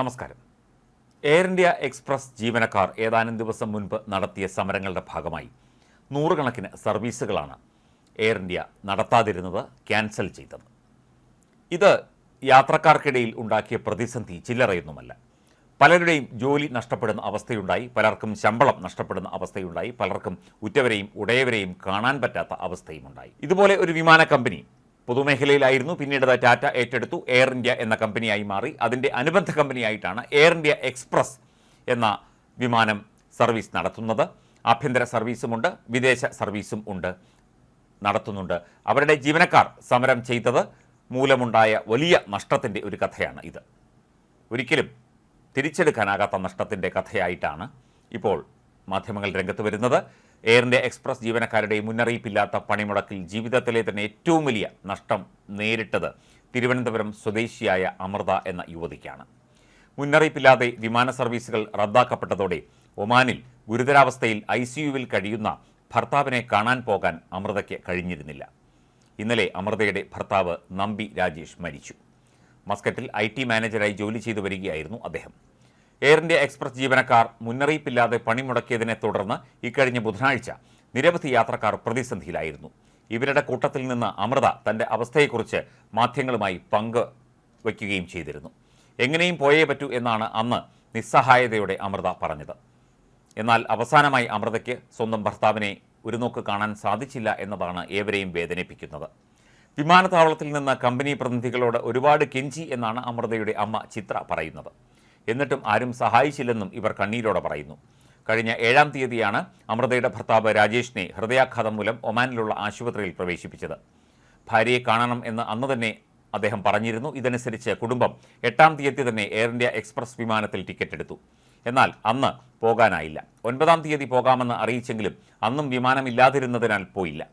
നമസ്കാരം. Air India express ജീവനക്കാർ ഏതാനും ദിവസം മുൻപ് നടത്തിയ സമരങ്ങളുടെ ഭാഗമായി നൂറുകണക്കിന് സർവീസുകളാണ് എയർ ഇന്ത്യ നടത്താതിരുന്നത് ക്യാൻസൽ ചെയ്തത്. ഇത് യാത്രക്കാർക്കിടയിൽ ഉണ്ടാക്കിയ പ്രതിസന്ധി ചില്ലറയൊന്നുമല്ല. പലരുടെയും ജോലി നഷ്ടപ്പെടുന്ന അവസ്ഥയുണ്ടായി പലർക്കും ശമ്പളം നഷ്ടപ്പെടുന്ന അവസ്ഥയുണ്ടായി പലർക്കും ഉറ്റവരെയും ഉടയവരെയും കാണാൻ പറ്റാത്ത അവസ്ഥയും ഉണ്ടായി ഇതുപോലെ ഒരു വിമാന കമ്പനി പൊതുമേഖലയിലായിരുന്നു. പിന്നീട് ടാറ്റ ഏറ്റെടുത്തു. എയർ ഇന്ത്യ എന്ന കമ്പനിയായി മാറി. അതിന്റെ അനുബന്ധ കമ്പനിയായിട്ടാണ് എയർ ഇന്ത്യ എക്സ്പ്രസ് എന്ന വിമാനം സർവീസ് നടത്തുന്നത്. ആഭ്യന്തര സർവീസുമുണ്ട് വിദേശ സർവീസും ഉണ്ട്. നടത്തുന്നുണ്ട്. അവരുടെ ജീവനക്കാർ സമരം ചെയ്തത് മൂലമുണ്ടായ വലിയ നഷ്ടത്തിന്റെ ഒരു കഥയാണ് ഇത്. ഒരിക്കലും തിരിച്ചെടുക്കാനാകാത്ത നഷ്ടത്തിന്റെ കഥയായിട്ടാണ് ഇപ്പോൾ മാധ്യമങ്ങൾ രംഗത്ത് വരുന്നത്. എയർ ഇന്ത്യ എക്സ്പ്രസ് ജീവനക്കാരുടെ മുന്നറിയിപ്പില്ലാത്ത പണിമുടക്കിൽ ജീവിതത്തിലെ തന്നെ ഏറ്റവും വലിയ നഷ്ടം നേരിട്ടത് തിരുവനന്തപുരം സ്വദേശിയായ അമൃത എന്ന യുവതിക്കാണ്. മുന്നറിയിപ്പില്ലാതെ വിമാന സർവീസുകൾ റദ്ദാക്കപ്പെട്ടതോടെ ഒമാനിൽ ഗുരുതരാവസ്ഥയിൽ ഐ സിയുവിൽ കഴിയുന്ന ഭർത്താവിനെ കാണാൻ പോകാൻ അമൃതയ്ക്ക് കഴിഞ്ഞിരുന്നില്ല. ഇന്നലെ അമൃതയുടെ ഭർത്താവ് നമ്പി രാജേഷ് മരിച്ചു. മസ്കറ്റിൽ ഐ ടി മാനേജരായി ജോലി ചെയ്തു വരികയായിരുന്നു അദ്ദേഹം. എയർ ഇന്ത്യ എക്സ്പ്രസ് ജീവനക്കാർ മുന്നറിയിപ്പില്ലാതെ പണിമുടക്കിയതിനെ തുടർന്ന് ഇക്കഴിഞ്ഞ ബുധനാഴ്ച നിരവധി യാത്രക്കാർ പ്രതിസന്ധിയിലായിരുന്നു. ഇവരുടെ കൂട്ടത്തിൽ നിന്ന് അമൃത തന്റെ അവസ്ഥയെക്കുറിച്ച് മാധ്യമങ്ങളുമായി പങ്ക് വയ്ക്കുകയും ചെയ്തിരുന്നു. എങ്ങനെയും പോയേ പറ്റൂ എന്നാണ് അന്ന് നിസ്സഹായതയോടെ അമൃത പറഞ്ഞത്. എന്നാൽ അവസാനമായി അമൃതയ്ക്ക് സ്വന്തം ഭർത്താവിനെ ഒരു നോക്ക് കാണാൻ സാധിച്ചില്ല എന്നതാണ് ഏവരെയും വേദനിപ്പിക്കുന്നത്. വിമാനത്താവളത്തിൽ നിന്ന് കമ്പനി പ്രതിനിധികളോട് ഒരുപാട് കെഞ്ചി എന്നാണ് അമൃതയുടെ അമ്മ ചിത്ര പറയുന്നത്. എന്നിട്ടും ആരും സഹായിച്ചില്ലെന്നും ഇവർ കണ്ണീരോടെ പറയുന്നു. കഴിഞ്ഞ ഏഴാം തീയതിയാണ് അമൃതയുടെ ഭർത്താവ് രാജേഷിനെ ഹൃദയാഘാതം മൂലം ഒമാനിലുള്ള ആശുപത്രിയിൽ പ്രവേശിപ്പിച്ചത്. ഭാര്യയെ കാണണം എന്ന് അന്ന് തന്നെ അദ്ദേഹം പറഞ്ഞിരുന്നു. ഇതനുസരിച്ച് കുടുംബം എട്ടാം തീയതി തന്നെ എയർ ഇന്ത്യ എക്സ്പ്രസ് വിമാനത്തിൽ ടിക്കറ്റ് എടുത്തു. എന്നാൽ അന്ന് പോകാനായില്ല. ഒൻപതാം തീയതി പോകാമെന്ന് അറിയിച്ചെങ്കിലും അന്നും വിമാനമില്ലാതിരുന്നതിനാൽ പോയില്ല.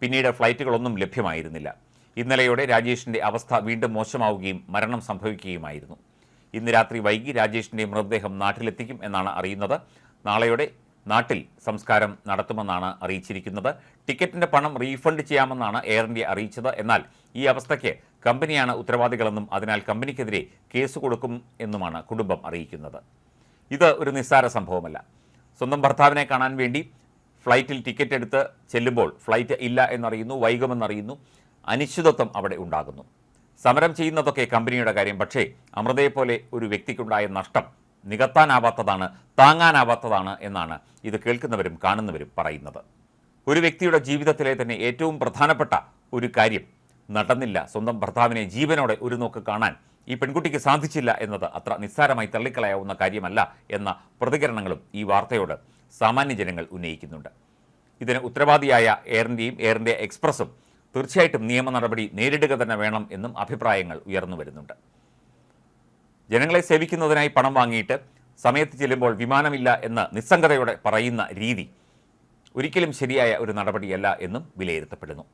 പിന്നീട് ഫ്ലൈറ്റുകളൊന്നും ലഭ്യമായിരുന്നില്ല. ഇന്നലെയോടെ രാജേഷിന്റെ അവസ്ഥ വീണ്ടും മോശമാവുകയും മരണം സംഭവിക്കുകയുമായിരുന്നു. ഇന്ന് രാത്രി വൈകി രാജേഷിന്റെ മൃതദേഹം നാട്ടിലെത്തിക്കും എന്നാണ് അറിയുന്നത്. നാളെയോടെ നാട്ടിൽ സംസ്കാരം നടത്തുമെന്നാണ് അറിയിച്ചിരിക്കുന്നത്. ടിക്കറ്റിന്റെ പണം റീഫണ്ട് ചെയ്യാമെന്നാണ് എയർ ഇന്ത്യ അറിയിച്ചത്. എന്നാൽ ഈ അവസ്ഥയ്ക്ക് കമ്പനിയാണ് ഉത്തരവാദികളെന്നും അതിനാൽ കമ്പനിക്കെതിരെ കേസ് കൊടുക്കും എന്നുമാണ് കുടുംബം അറിയിക്കുന്നത്. ഇത് ഒരു നിസ്സാര സംഭവമല്ല. സ്വന്തം ഭർത്താവിനെ കാണാൻ വേണ്ടി ഫ്ലൈറ്റിൽ ടിക്കറ്റ് എടുത്ത് ചെല്ലുമ്പോൾ ഫ്ലൈറ്റ് ഇല്ല എന്നറിയുന്നു വൈകുമെന്നറിയുന്നു. അനിശ്ചിതത്വം അവിടെ ഉണ്ടാകുന്നു. സമരം ചെയ്യുന്നതൊക്കെ കമ്പനിയുടെ കാര്യം പക്ഷേ അമൃതയെപ്പോലെ ഒരു വ്യക്തിക്കുണ്ടായ നഷ്ടം നികത്താനാവാത്തതാണ് താങ്ങാനാവാത്തതാണ് എന്നാണ് ഇത് കേൾക്കുന്നവരും കാണുന്നവരും പറയുന്നത്. ഒരു വ്യക്തിയുടെ ജീവിതത്തിലെ തന്നെ ഏറ്റവും പ്രധാനപ്പെട്ട ഒരു കാര്യം നടന്നില്ല. സ്വന്തം ഭർത്താവിനെ ജീവനോടെ ഒരു നോക്ക് കാണാൻ ഈ പെൺകുട്ടിക്ക് സാധിച്ചില്ല എന്നത് അത്ര നിസ്സാരമായി തള്ളിക്കളയാവുന്ന കാര്യമല്ല എന്ന പ്രതികരണങ്ങളും ഈ വാർത്തയോട് സാമാന്യ ജനങ്ങൾ ഉന്നയിക്കുന്നുണ്ട്. ഇതിന് ഉത്തരവാദിയായ എയർ ഇന്ത്യയും എയർ ഇന്ത്യ എക്സ്പ്രസും തീർച്ചയായിട്ടും നിയമ നടപടി നേരിടുക തന്നെ വേണം എന്നും അഭിപ്രായങ്ങൾ ഉയർന്നു വരുന്നുണ്ട്. ജനങ്ങളെ സേവിക്കുന്നതിനായി പണം വാങ്ങിയിട്ട് സമയത്ത് ചെല്ലുമ്പോൾ വിമാനമില്ല എന്ന് നിസ്സംഗതയോടെ പറയുന്ന രീതി ഒരിക്കലും ശരിയായ ഒരു നടപടിയല്ല എന്നും വിലയിരുത്തപ്പെടുന്നു.